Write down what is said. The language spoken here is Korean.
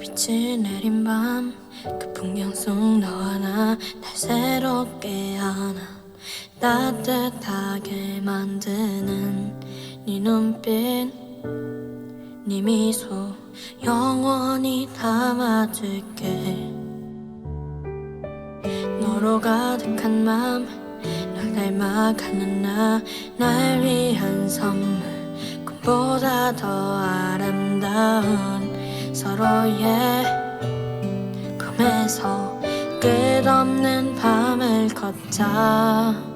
빛이 내린 밤 그 풍경 속 너와 나 날 새롭게 하나. 따뜻하게 만드는 네 눈빛 네 미소 영원히 담아둘게. 너로 가득한 맘 널 닮아가는 나 날 위한 선물 꿈보다 더 아름다운 서로의 꿈에서 끝없는 밤을 걷자